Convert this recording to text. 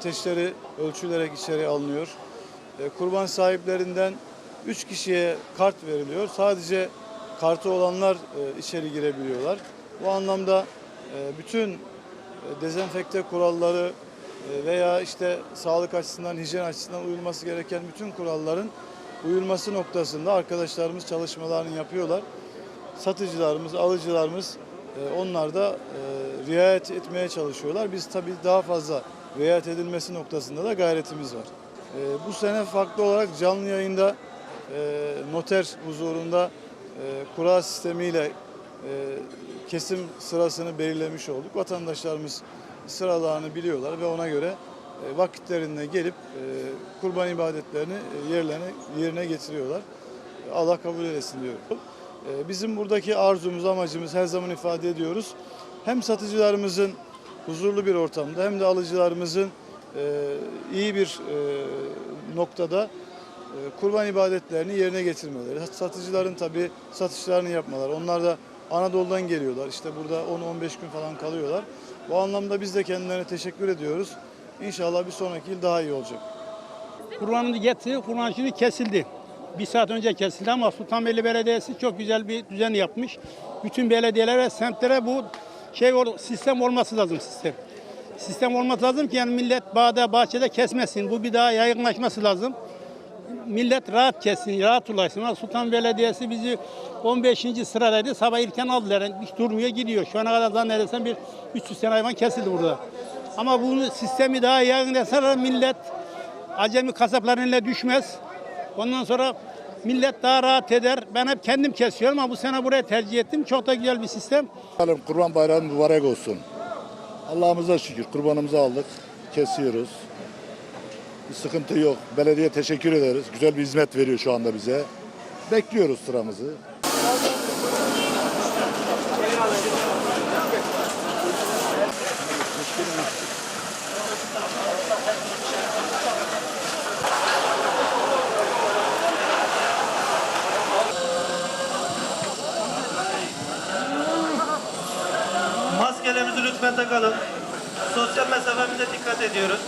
ateşleri ölçülerek içeri alınıyor. E, kurban sahiplerinden 3 kişiye kart veriliyor. Sadece kartı olanlar e, içeri girebiliyorlar. Bu anlamda e, bütün dezenfekte kuralları veya işte sağlık açısından, hijyen açısından uyulması gereken bütün kuralların uyulması noktasında arkadaşlarımız çalışmalarını yapıyorlar. Satıcılarımız, alıcılarımız onlar da e, riayet etmeye çalışıyorlar. Biz tabii daha fazla riayet edilmesi noktasında da gayretimiz var. E, bu sene farklı olarak canlı yayında e, noter huzurunda e, kura sistemiyle e, kesim sırasını belirlemiş olduk. Vatandaşlarımız sıralarını biliyorlar ve ona göre e, vakitlerinde gelip e, kurban ibadetlerini e, yerlerine yerine getiriyorlar. Allah kabul eylesin diyorum. E, Bizim buradaki arzumuz, amacımız her zaman ifade ediyoruz. Hem satıcılarımızın huzurlu bir ortamda hem de alıcılarımızın e, iyi bir e, noktada e, kurban ibadetlerini yerine getirmeleri. Satıcıların tabii satışlarını yapmaları. Onlar da Anadolu'dan geliyorlar. İşte burada 10-15 gün falan kalıyorlar. Bu anlamda biz de kendilerine teşekkür ediyoruz. İnşallah bir sonraki yıl daha iyi olacak. Kurbanını getirdi, kurban şimdi kesildi. Bir saat önce kesildi ama Sultanbeyli Belediyesi çok güzel bir düzen yapmış. Bütün belediyeler ve semtlere bu şey sistem olması lazım sistem. Sistem olması lazım ki yani millet bağda bahçede kesmesin. Bu bir daha yaygınlaşması lazım. Millet rahat kessin, rahat ulaşsın. Sultan Belediyesi bizi 15. sıradaydı. Sabah erken aldılar. Yani hiç durmuyor gidiyor. Şu ana kadar zannedersem bir 300 tane hayvan kesildi burada. Ama bunu sistemi daha yaygınlaşsalar millet acemi kasapların eline düşmez. Ondan sonra millet daha rahat eder. Ben hep kendim kesiyorum ama bu sene buraya tercih ettim. Çok da güzel bir sistem. Kurban bayramı mübarek olsun. Allah'ımıza şükür kurbanımızı aldık, kesiyoruz. Bir sıkıntı yok. Belediye teşekkür ederiz. Güzel bir hizmet veriyor şu anda bize. Bekliyoruz sıramızı. Maskelerimizi lütfen takalım. Sosyal mesafemize dikkat ediyoruz.